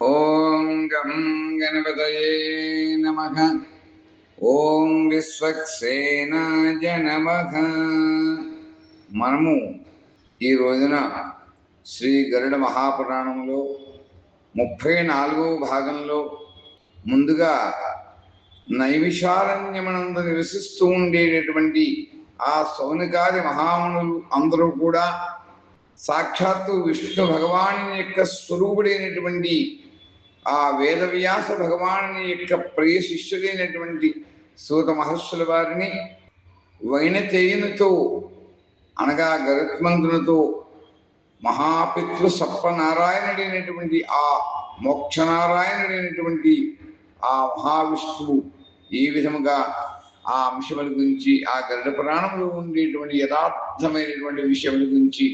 ఓం గం గణపతయే నమ. ఓం విశ్వక్సేనాయ నమ మనము ఈ రోజున శ్రీ గరుడ మహాపురాణంలో ముప్పై నాలుగవ భాగంలో ముందుగా నైవిశారణ్యమనందు నివసిస్తూ ఉండేటటువంటి ఆ సౌనికాది మహామునులు అందరూ కూడా సాక్షాత్తు విష్ణు భగవాను యొక్క స్వరూపుడైనటువంటి ఆ వేదవ్యాస భగవాను యొక్క ప్రియ శిష్యుడైనటువంటి సూత మహర్షుల వారిని వైనతేయునితో అనగా గరుత్మంతునితో మహాపితృ సప్పనారాయణుడైనటువంటి ఆ మోక్షనారాయణుడైనటువంటి ఆ మహావిష్ణువు ఏ విధముగా ఆ అంశముల గురించి ఆ గరుడ పురాణంలో ఉండేటువంటి యథార్థమైనటువంటి విషయముల గురించి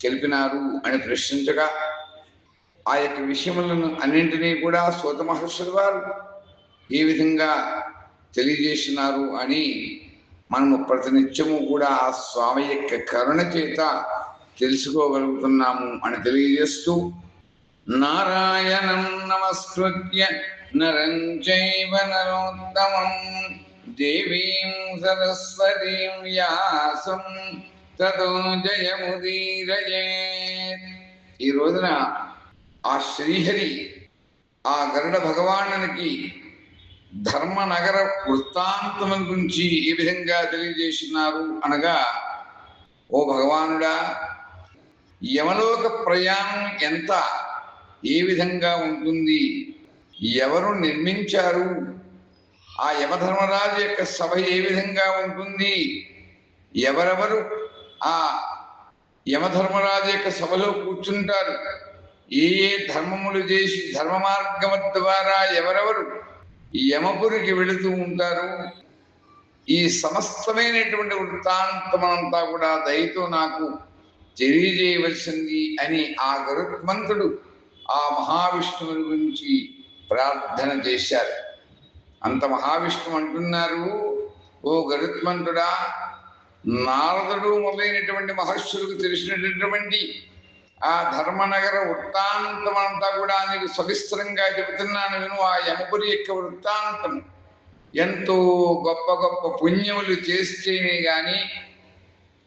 తెలిపినారు అని ప్రశ్నించగా ఆ యొక్క విషయములను అన్నింటినీ కూడా సూత మహర్షుల వారు ఏ విధంగా తెలియజేసినారు అని మనము ప్రతినిత్యము కూడా ఆ స్వామి యొక్క కరుణ చేత తెలుసుకోగలుగుతున్నాము అని తెలియజేస్తూ నారాయణం నమస్కృత్య నరం చైవ నరోత్తమం దేవీం సరస్వతీం వ్యాసం తదో జయముదీరయే. ఈ రోజున ఆ శ్రీహరి ఆ గరుడ భగవానునికి ధర్మనగర వృత్తాంతం గురించి ఏ విధంగా తెలియజేసినారు అనగా ఓ భగవానుడా యమలోక ప్రయాణం ఎంత ఏ విధంగా ఉంటుంది ఎవరు నిర్మించారు ఆ యమధర్మరాజు యొక్క సభ ఏ విధంగా ఉంటుంది ఎవరెవరు ఆ యమధర్మరాజు యొక్క సభలో కూర్చుంటారు ఏ ఏ ధర్మములు చేసి ధర్మ మార్గం ద్వారా ఎవరెవరు యమపురికి వెళుతూ ఉంటారు? ఈ సమస్తమైనటువంటి వృత్తాంతమంతా కూడా దయతో నాకు తెలియజేయవలసింది అని ఆ గరుత్మంతుడు ఆ మహావిష్ణువుని గురించి ప్రార్థన చేశారు. అంత మహావిష్ణువు అంటున్నారు ఓ గరుత్మంతుడా నారదుడు మొదలైనటువంటి మహర్షులకు తెలిసినటువంటి ఆ ధర్మనగర వృత్తాంతమంతా కూడా నీకు సవిస్తరంగా చెబుతున్నాను విను. ఆ యమపురి యొక్క వృత్తాంతం ఎంతో గొప్ప గొప్ప పుణ్యములు చేస్తేనే గాని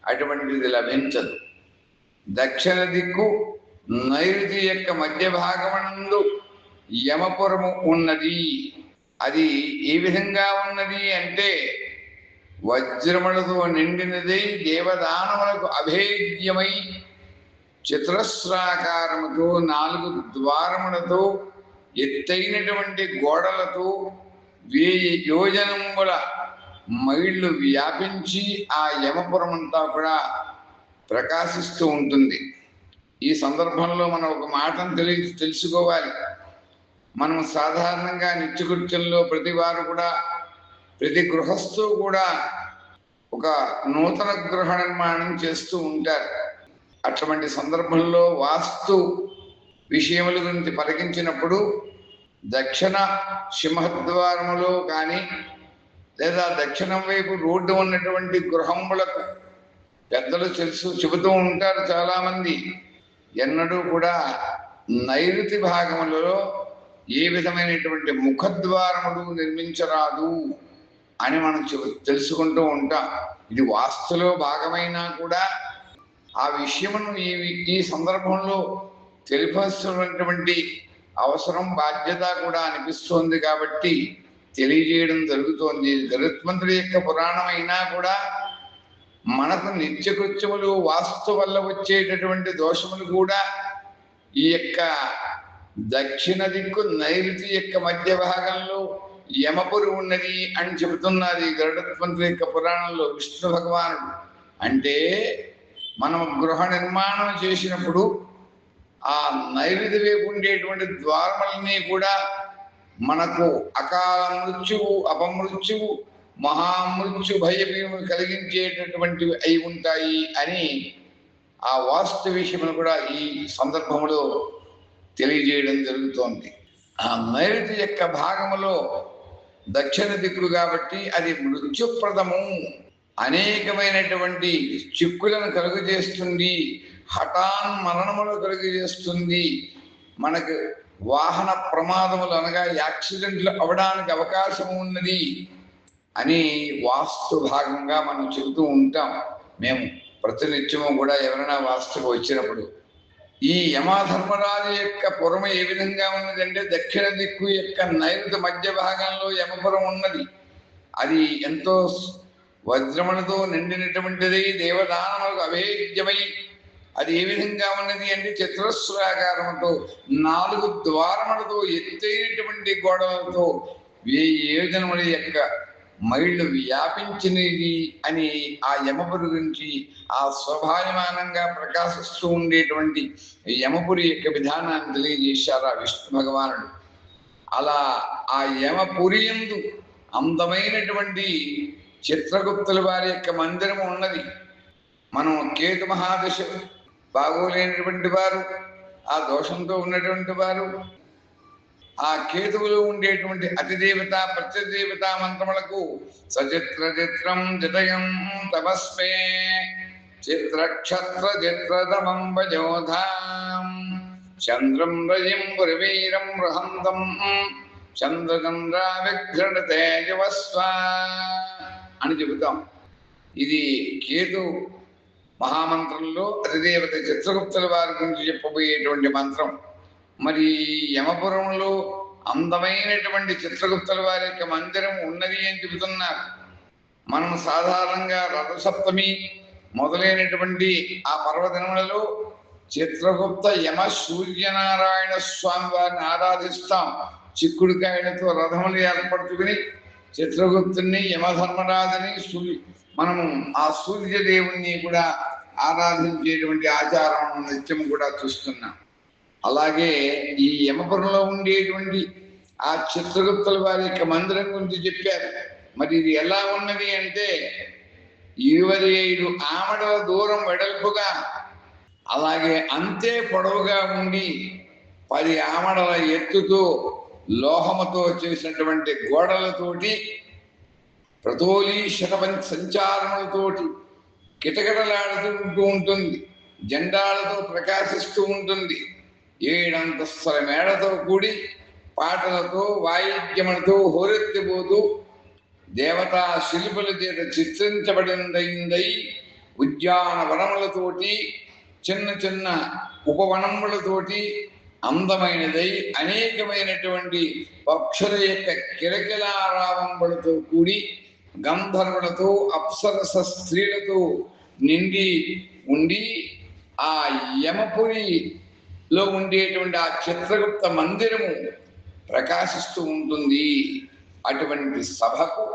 అటువంటిది లభించదు. దక్షిణ దిక్కు నైరుతి యొక్క మధ్య భాగమనందు యమపురము ఉన్నది. అది ఏ విధంగా ఉన్నది అంటే వజ్రములతో నిండినదై దేవదానములకు అభేద్యమై చతురస్రాకారముతో నాలుగు ద్వారములతో ఎత్తైనటువంటి గోడలతో వేయి యోజనముల మైళ్ళు వ్యాపించి ఆ యమపురం అంతా కూడా ప్రకాశిస్తూ ఉంటుంది. ఈ సందర్భంలో మనం ఒక మాటను తెలి తెలుసుకోవాలి. మనం సాధారణంగా నిత్యకృత్యంలో ప్రతి వారు కూడా ప్రతి గృహస్థు కూడా ఒక నూతన గృహ నిర్మాణం చేస్తూ ఉంటారు. అటువంటి సందర్భంలో వాస్తు విషయముల గురించి పలికించినప్పుడు దక్షిణ సింహద్వారములో కానీ లేదా దక్షిణం వైపు రోడ్డు ఉన్నటువంటి గృహములకు పెద్దలు తెలుసు చెబుతూ ఉంటారు చాలామంది. ఎన్నడూ కూడా నైరుతి భాగములలో ఏ విధమైనటువంటి ముఖద్వారములు నిర్మించరాదు అని మనం చెబు తెలుసుకుంటూ ఉంటాం. ఇది వాస్తులో భాగమైనా కూడా ఆ విషయమును ఈ ఈ సందర్భంలో తెలిపాల్సినటువంటి అవసరం బాధ్యత కూడా అనిపిస్తోంది కాబట్టి తెలియజేయడం జరుగుతోంది. గరుత్మంతుడి యొక్క పురాణం అయినా కూడా మనకు నిత్యకృత్యములు వాస్తు వల్ల వచ్చేటటువంటి దోషములు కూడా ఈ యొక్క దక్షిణ దిక్కు నైరుతి యొక్క మధ్య భాగంలో యమపురి ఉన్నది అని చెబుతున్నది గరుడత్వంతుడి యొక్క పురాణంలో. విష్ణు భగవానుడు అంటే మనం గృహ నిర్మాణం చేసినప్పుడు ఆ నైరుతి వైపు ఉండేటువంటి ద్వారములన్నీ కూడా మనకు అకాల మృత్యువు అపమృత్యువు మహామృత్యు భయభీము కలిగించేటటువంటివి అయి ఉంటాయి అని ఆ వాస్తు విషయమును కూడా ఈ సందర్భంలో తెలియజేయడం జరుగుతోంది. ఆ నైరుతి యొక్క భాగములో దక్షిణ దిక్కులు కాబట్టి అది మృత్యుప్రదము. అనేకమైనటువంటి చిక్కులను కలుగజేస్తుంది హఠాన్ మరణములు కలుగజేస్తుంది. మనకు వాహన ప్రమాదములు అనగా యాక్సిడెంట్లు అవడానికి అవకాశం ఉన్నది అని వాస్తు భాగంగా మనం చెబుతూ ఉంటాం. మేము ప్రతినిత్యము కూడా ఎవరైనా వాస్తుకు వచ్చినప్పుడు ఈ యమధర్మరాజు యొక్క పురమ ఏ విధంగా ఉన్నదంటే దక్షిణ దిక్కు యొక్క నైరుతి మధ్య భాగంలో యమపురం ఉన్నది. అది ఎంతో వజ్రములతో నిండినటువంటిది దేవదానములకు అభేద్యమై అది ఏ విధంగా ఉన్నది అంటే చతురస్రాకారముతో నాలుగు ద్వారములతో ఎత్తైనటువంటి గోడలతో వెయ్యి యోజనముల యొక్క మైళ్ళు వ్యాపించినది అని ఆ యమపురి గురించి ఆ స్వభాయమానంగా ప్రకాశిస్తూ ఉండేటువంటి యమపురి యొక్క విధానాన్ని తెలియజేశారు ఆ విష్ణు భగవానుడు. అలా ఆ యమపురి ఎందు అందమైనటువంటి చిత్రగుప్తుల వారి యొక్క మందిరం ఉన్నది. మనం కేతు మహాదశ బాగోలేనటువంటి వారు ఆ దోషంతో ఉన్నటువంటి వారు ఆ కేతువులో ఉండేటువంటి అతిదేవత ప్రత్యదేవత మంత్రములకు సచిత్ర చిత్రం జతయం తపస్మే చిత్రక్షత్ర చిత్రతమం వజోధాం. చంద్రం రజిం పురవీరం రహంతం చంద్రచంద్రా విఘ్రణ తేజవస్వ అని చెబుతాం. ఇది కేతు మహామంత్రంలో అధిదేవత చిత్రగుప్తుల వారి గురించి చెప్పబోయేటువంటి మంత్రం. మరి యమపురంలో అందమైనటువంటి చిత్రగుప్తుల వారి యొక్క మందిరం ఉన్నది అని చెబుతున్నారు. మనం సాధారణంగా రథసప్తమి మొదలైనటువంటి ఆ పర్వదినములలో చిత్రగుప్త యమ సూర్యనారాయణ స్వామి వారిని ఆరాధిస్తాం. చిక్కుడుకాయలతో రథములు ఏర్పరచుకుని చిత్రగుప్తుని యమధర్మరాజుని సూర్య మనము ఆ సూర్యదేవుణ్ణి కూడా ఆరాధించేటువంటి ఆచారం నిత్యం కూడా చూస్తున్నాం. అలాగే ఈ యమపురంలో ఉండేటువంటి ఆ చిత్రగుప్తుల వారి యొక్క మందిరం గురించి చెప్పారు. మరి ఇది ఎలా ఉన్నది అంటే ఇరవై ఐదు ఆమడల దూరం వెడల్పుగా అలాగే అంతే పొడవుగా ఉండి పది ఆమడల ఎత్తుతో లోహముతో చేసినటువంటి గోడలతోటి ప్రతోలి శతపంచ సంచారములతోటి కిటకిటలాడుతూ ఉంటుంది జెండాలతో ప్రకాశిస్తూ ఉంటుంది. ఏడంతస్తుల మేడతో కూడి పాటలతో వాయిద్యములతో హోరెత్తిపోతూ దేవతా శిల్పుల చేత చిత్రించబడిందై ఉద్యాన వనములతోటి చిన్న చిన్న ఉపవనములతోటి అందమైనదై అనేకమైనటువంటి పక్షుల యొక్క కిరకిలారావంబులతో కూడి గంధర్వులతో అప్సరస స్త్రీలతో నిండి ఉండి ఆ యమపురిలో ఉండేటువంటి ఆ చిత్రగుప్త మందిరము ప్రకాశిస్తూ ఉంటుంది. అటువంటి సభకు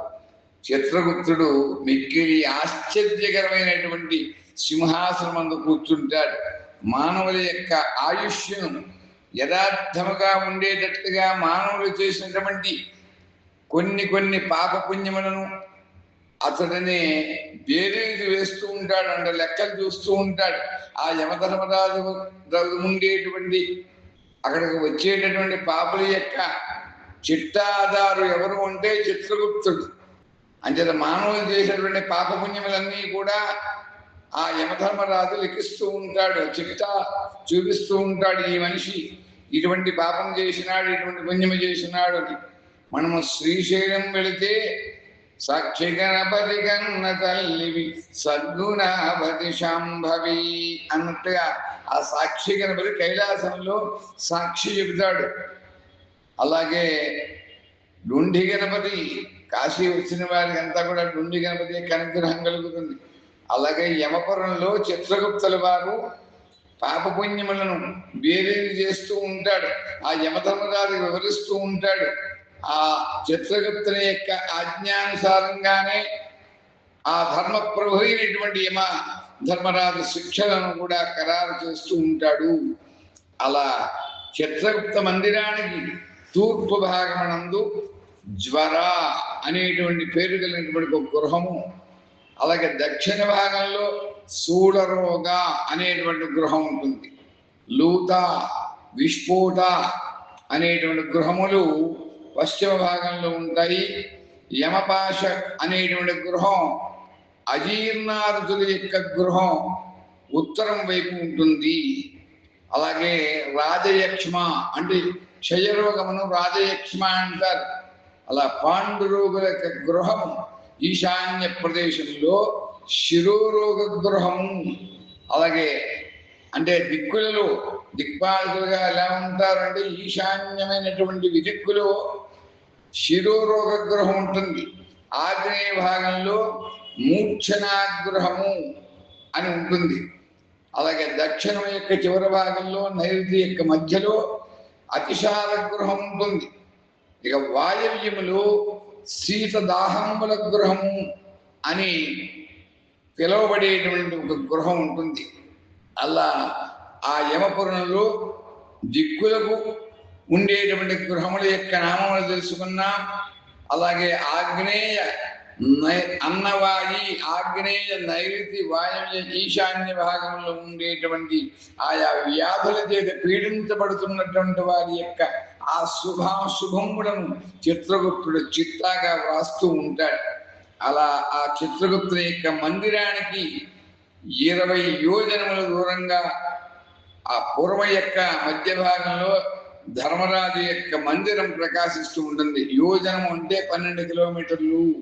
చిత్రగుప్తుడు మిక్కిలి ఆశ్చర్యకరమైనటువంటి సింహాసనమందు కూర్చుంటాడు. మానవుల యొక్క ఆయుష్యను యథార్థముగా ఉండేటట్టుగా మానవులు చేసినటువంటి కొన్ని కొన్ని పాపపుణ్యములను అతడిని బేరీజు వేస్తూ ఉంటాడు అంటే లెక్కలు చూస్తూ ఉంటాడు. ఆ యమధర్మరాజు ఉండేటువంటి అక్కడికి వచ్చేటటువంటి పాపుల యొక్క చిట్టాదారు ఎవరు అంటే చిత్రగుప్తుడు. అంచేత మానవులు చేసినటువంటి పాపపుణ్యములన్నీ కూడా ఆ యమధర్మరాజు లిఖిస్తూ ఉంటాడు చిట్టా చూపిస్తూ ఉంటాడు ఈ మనిషి. ఇటువంటి పాపం చేసినాడు ఇటువంటి పుణ్యము చేసినాడు మనము శ్రీశైలం వెళితే సాక్షి గణపతి కన్న తల్లివి సద్గుణపతి శాంభవి అన్నట్టుగా ఆ సాక్షి గణపతి కైలాసంలో సాక్షి చెబుతాడు. అలాగే డుండి గణపతి కాశీ వచ్చిన వారికి అంతా కూడా డుండి గణపతి కనుగ్రహం కలుగుతుంది. అలాగే యమపురంలో చిత్రగుప్తుల వారు పాపపుణ్యములను వేరేది చేస్తూ ఉంటాడు. ఆ యమధర్మరాజు వివరిస్తూ ఉంటాడు. ఆ చిత్రగుప్తుని యొక్క ఆజ్ఞానుసారంగానే ఆ ధర్మ ప్రభు అయినటువంటి యమ ధర్మరాజు శిక్షలను కూడా ఖరారు చేస్తూ ఉంటాడు. అలా చిత్రగుప్త మందిరానికి తూర్పు భాగమనందు జ్వర అనేటువంటి పేరు కలిగినటువంటి ఒక గృహము అలాగే దక్షిణ భాగంలో సూడరోగ అనేటువంటి గృహం ఉంటుంది. లూత విస్ఫోట అనేటువంటి గృహములు పశ్చిమ భాగంలో ఉంటాయి. యమపాష అనేటువంటి గృహం అజీర్ణాదుల యొక్క గృహం ఉత్తరం వైపు ఉంటుంది. అలాగే రాజయక్ష్మ అంటే క్షయరోగమును రాజయక్ష్మ అంటారు. అలా పాండురోగుల యొక్క గృహము ఈశాన్య ప్రదేశంలో శిరోరోగ గృహము అలాగే అంటే దిక్కులలో దిక్పాలకులుగా ఎలా ఉంటారంటే ఈశాన్యమైనటువంటి విదిక్కులో శిరోరోగ గృహం ఉంటుంది. ఆగ్నేయ భాగంలో మూర్ఛనాగ్రహము అని ఉంటుంది. అలాగే దక్షిణం యొక్క చివరి భాగంలో నైరుతి యొక్క మధ్యలో అతిశాల గృహం ఉంటుంది. ఇక వాయవ్యములో శీత దాహంబుల గృహము అని పిలవబడేటువంటి ఒక గృహం ఉంటుంది. అలా ఆ యమపురంలో దిక్కులకు ఉండేటువంటి గృహముల యొక్క నామములు తెలుసుకున్నాం అలాగే ఆగ్నేయ అన్నవాయి ఆగ్నేయ నైరుతి వాయవ్య ఈశాన్య భాగంలో ఉండేటువంటి ఆయా వ్యాధుల చేత పీడించబడుతున్నటువంటి వారి యొక్క ఆ శుభాశుభములను చిత్రగుప్తుడు చిత్తాగా వ్రాస్తూ ఉంటాడు. అలా ఆ చిత్రగుప్తుని యొక్క మందిరానికి ఇరవై యోజనముల దూరంగా ఆ పూర్వ యొక్క మధ్య భాగంలో ధర్మరాజు యొక్క మందిరం ప్రకాశిస్తూ ఉంటుంది. యోజనము అంటే పన్నెండు కిలోమీటర్లు.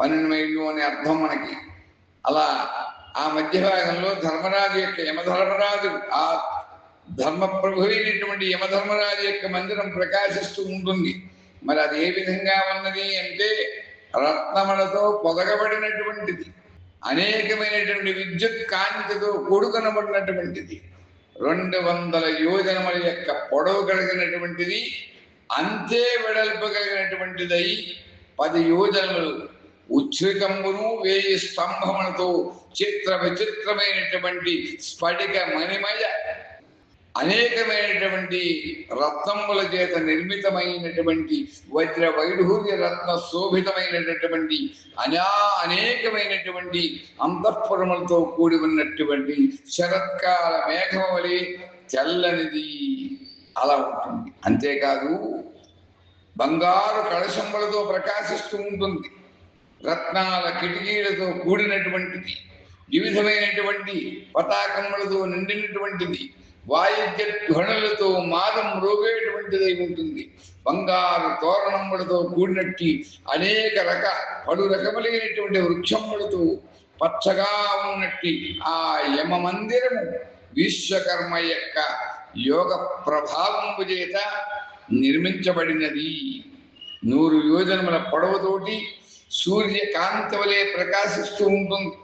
పన్నెండు మైళ్ళు అనే అర్థం మనకి. అలా ఆ మధ్య భాగంలో ధర్మరాజు యొక్క యమధర్మరాజు ఆ ధర్మ అయినటువంటి యమధర్మరాజు యొక్క మందిరం ప్రకాశిస్తూ ఉంటుంది. మరి అది ఏ విధంగా ఉన్నది అంటే రత్నములతో పొదగబడినటువంటిది అనేకమైనటువంటి విద్యుత్ కాంతితో కూడుకొనబడినటువంటిది రెండు వందల యోజనముల యొక్క పొడవు కలిగినటువంటిది అంతే వెడల్పు కలిగినటువంటిదై పది యోజనములు ఉచ్ఛ్రికంబును వేయి స్తంభములతో చిత్ర విచిత్రమైనటువంటి స్ఫటిక మణిమయ అనేకమైనటువంటి రత్నముల చేత నిర్మితమైనటువంటి వజ్ర వైఢూర్య రత్న శోభితమైనటువంటి అనా అనేకమైనటువంటి అంతఃపురములతో కూడి ఉన్నటువంటి శరత్కాల మేఘం వలె తెల్లనిది అలా ఉంటుంది. అంతేకాదు బంగారు కళశంబలతో ప్రకాశిస్తూ ఉంటుంది. రత్నాల కిటికీలతో కూడినటువంటిది వివిధమైనటువంటి పతాకములతో నిండినటువంటిది వాయిద్య ధ్వనులతో మాదం రోగేటువంటిదై ఉంటుంది. బంగారు తోరణములతో కూడినట్టి అనేక రక పలు రకములైనటువంటి వృక్షములతో పచ్చగా ఉన్నట్టి ఆ యమ మందిరము విశ్వకర్మ యొక్క యోగ ప్రభావము చేత నిర్మించబడినది. నూరు యోజనముల పొడవుతోటి సూర్యకాంత వలె ప్రకాశిస్తూ ఉంటుంది.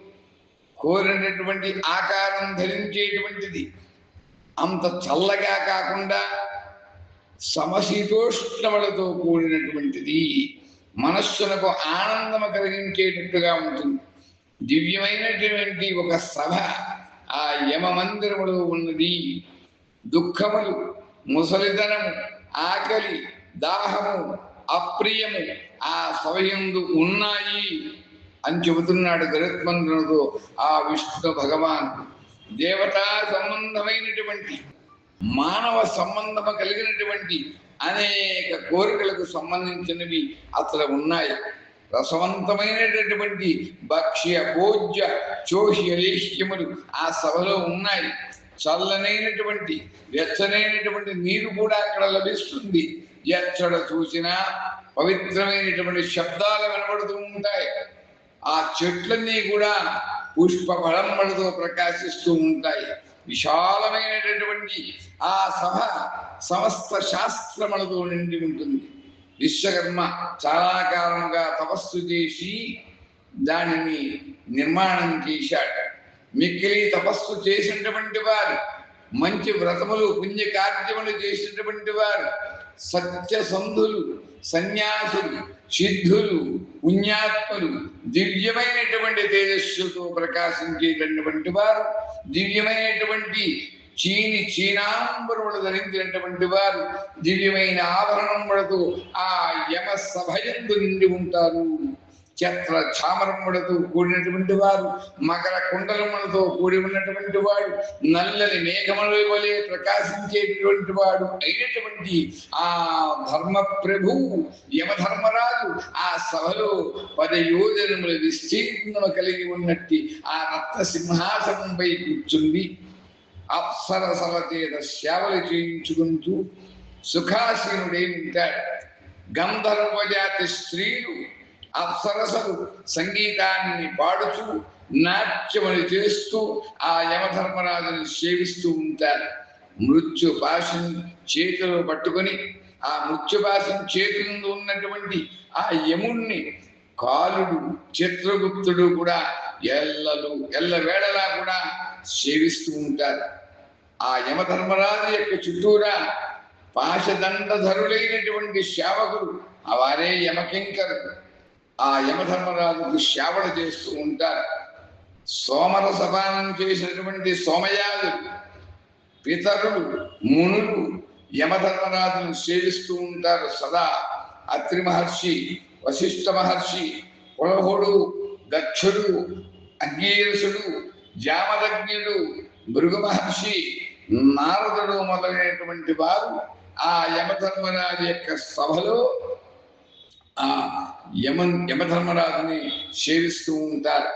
కోరినటువంటి ఆకారం ధరించేటువంటిది. అంత చల్లగా కాకుండా సమశీతోష్ణములతో కూడినటువంటిది మనస్సునకు ఆనందము కలిగించేటట్టుగా ఉంటుంది. దివ్యమైనటువంటి ఒక సభ ఆ యమ మందిరములో ఉన్నది. దుఃఖములు ముసలితనము ఆకలి దాహము అప్రియము ఆ సభయందు ఉన్నాయి అని చెబుతున్నాడు గరుత్మంతునితో ఆ విష్ణు భగవాన్. దేవతా సంబంధమైనటువంటి మానవ సంబంధము కలిగినటువంటి అనేక కోరికలకు సంబంధించినవి అసలు ఉన్నాయి. రసవంతమైనటువంటి భక్ష్య భోజ్య చోష్య లేహ్యములు ఆ సభలో ఉన్నాయి. చల్లనైనటువంటి వెచ్చనైనటువంటి నీరు కూడా అక్కడ లభిస్తుంది. ఎక్కడ చూసినా పవిత్రమైనటువంటి శబ్దాలు వినబడుతూ ఉంటాయి. ఆ చెట్లన్నీ కూడా పుష్ప ఫలంబలతో ప్రకాశిస్తూ ఉంటాయి. విశాలమైనటువంటి ఆ సభ సమస్త శాస్త్రములతో నిండి ఉంటుంది. విశ్వకర్మ చాలా కాలంగా తపస్సు చేసి దానిని నిర్మాణం చేశాడు. మిక్కిలి తపస్సు చేసినటువంటి వారు మంచి వ్రతములు పుణ్య కార్యములు చేసినటువంటి వారు సత్యసంధులు సన్యాసులు సిద్ధులు పుణ్యాత్ములు. దివ్యమైనటువంటి తేజస్సుతో ప్రకాశించేటటువంటి వారు దివ్యమైనటువంటి చీని చీనాంబరములు ధరించినటువంటి వారు దివ్యమైన ఆభరణములతో ఆ యమ సభయందు నిండి ఉంటారు. చత్ర చామరములతో కూడినటువంటి వారు మకర కుండలములతో కూడి ఉన్నటువంటి వాడు నల్లని మేఘముల వలె ప్రకాశించేటటువంటి వాడు అయినటువంటి ఆ ధర్మ ప్రభువు యమధర్మరాజు ఆ సభలో పద యోజనముల విస్తీర్ణము కలిగి ఉన్నట్టి ఆ రత్న సింహాసనంపై కూర్చుంది అప్సరసల చేత సేవలు చేయించుకుంటూ సుఖాసీనుడై ఉంటాడు. గంధర్వజాతి స్త్రీలు అప్సరసలు సంగీతాన్ని పాడుతూ నాట్యములు చేస్తూ ఆ యమధర్మరాజుని సేవిస్తూ ఉంటారు. మృత్యు చేతిలో పట్టుకొని ఆ మృత్యు పాశం చేతి ఉన్నటువంటి ఆ యముణ్ణి కాలుడు చిత్రగుప్తుడు కూడా ఎల్లలు ఎల్ల వేళలా కూడా సేవిస్తూ ఉంటారు. ఆ యమధర్మరాజు యొక్క చుట్టూరా పాశదండధరులైనటువంటి సేవకులు వారే యమకింకరులు ఆ యమధర్మరాజుకు శ్యావళ చేస్తూ ఉంటారు. సోమర సపానం చేసినటువంటి సోమయాలు పితరులు మునులు యమధర్మరాజును సేవిస్తూ ఉంటారు సదా. అత్రి మహర్షి వశిష్ఠ మహర్షి కులహుడు దక్షుడు అంగీరసుడు జామదగ్నుడు మృగ మహర్షి నారదుడు మొదలైనటువంటి వారు ఆ యమధర్మరాజు యొక్క సభలో ఆ యమ యమధర్మరాజుని సేవిస్తూ ఉంటారు.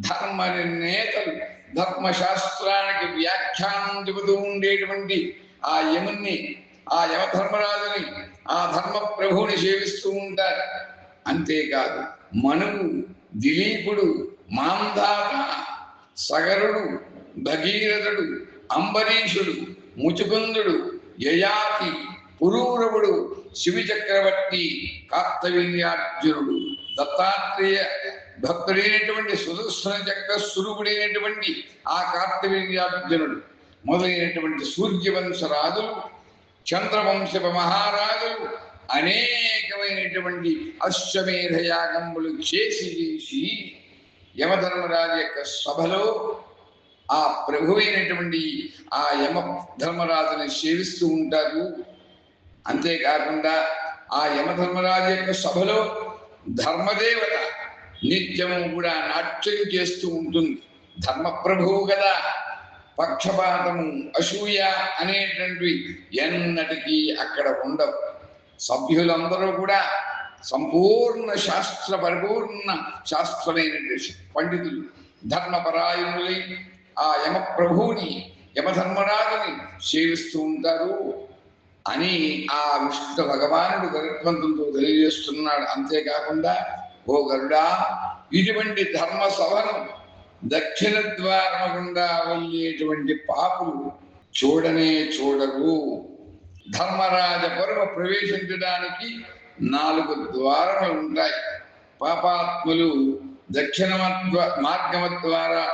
ధర్మ నేతలు ధర్మశాస్త్రానికి వ్యాఖ్యానం చెబుతూ ఉండేటువంటి ఆ యముని ఆ యమధర్మరాజుని ఆ ధర్మ ప్రభువుని సేవిస్తూ ఉంటారు. అంతేకాదు మనువు దిలీపుడు మాంధాత సగరుడు భగీరథుడు అంబరీషుడు ముచుకుందుడు యయాతి పురూరవుడు శివి చక్రవర్తి కార్తవీర్యార్జునుడు దత్తాత్రేయ భక్తుడైనటువంటి సుదర్శన చక్ర స్వరూపుడైనటువంటి ఆ కార్తవీర్యార్జునుడు మొదలైనటువంటి సూర్యవంశ రాజులు చంద్రవంశప మహారాజులు అనేకమైనటువంటి అశ్వమేధ యాగములు చేసి చేసి యమధర్మరాజు యొక్క సభలో ఆ ప్రభువైనటువంటి ఆ యమ ధర్మరాజుని సేవిస్తూ ఉంటారు. అంతేకాకుండా ఆ యమధర్మరాజు యొక్క సభలో ధర్మదేవత నిత్యము కూడా నాట్యం చేస్తూ ఉంటుంది. ధర్మ ప్రభువు కదా. పక్షపాతము అసూయ అనేటువంటివి ఎన్నటికీ అక్కడ ఉండవు. సభ్యులందరూ కూడా సంపూర్ణ శాస్త్ర పరిపూర్ణ శాస్త్రమైనటువంటి పండితులు ధర్మపరాయణులై ఆ యమ ప్రభువుని యమధర్మరాజుని సేవిస్తూ ఉంటారు. అని ఆ విష్ణు భగవానుడు గరుత్మంతులతో తెలియజేస్తున్నాడు. అంతేకాకుండా ఓ గరుడా ఇటువంటి ధర్మ సభను దక్షిణ ద్వారం గుండా వెళ్ళేటువంటి పాపులు చూడనే చూడరు. ధర్మరాజ పరువ ప్రవేశించడానికి నాలుగు ద్వారములు ఉంటాయి. పాపాత్ములు దక్షిణ మార్గము ద్వారా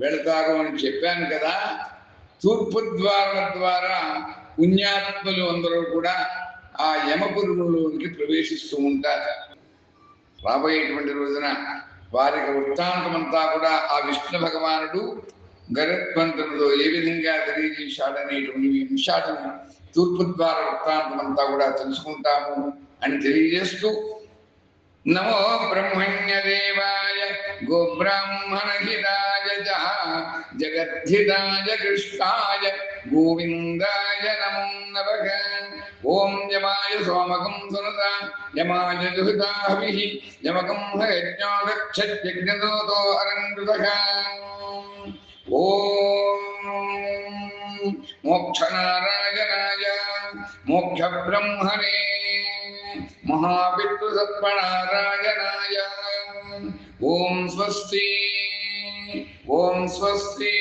వెళతారు అని చెప్పాను కదా. తూర్పు ద్వారం ద్వారా పుణ్యాత్ములు అందరూ కూడా ఆ యమపురులోనికి ప్రవేశిస్తూ ఉంటారు. రాబోయేటువంటి రోజున వారికి వృత్తాంతమంతా కూడా ఆ విష్ణు భగవానుడు గరుత్మంతుడితో ఏ విధంగా తెలియజేశాడనేటువంటి అంశాలను తూర్పు ద్వార వృత్తాంతమంతా కూడా తెలుసుకుంటాము అని తెలియజేస్తూ నమో బ్రహ్మణ్య దేవాయ గోబ్రాహ్మణ హితాయ జగద్ధితాయ కృష్ణాయ గోవిందాయ ओम यमाय सोमकं सुनता, यमाय जुहुता हविः, यमकं हयज्ञो यज्ञो गच्छत्यज्ञदोतो मोक्षनारायणाय, मोक्षब्रह्मणे महापितृसत्पणारायणाय ॐ स्वस्ति ॐ स्वस्ति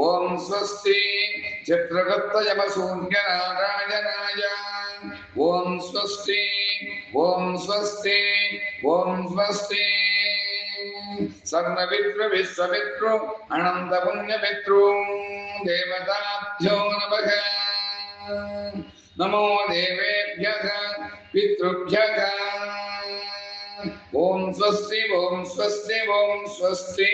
ॐ स्वस्ति। चित्रवत्तयसून्यारायण स्वस्ति ॐ स्वस्ति ॐ स्वस्ति। सर्वपितृविश्वपितृ अनन्तपुण्यमित्रो देवताभ्यो नमः। नमो देवेभ्यः पितृभ्यः। ॐ स्वस्ति ॐ स्वस्ति ॐ स्वस्ति।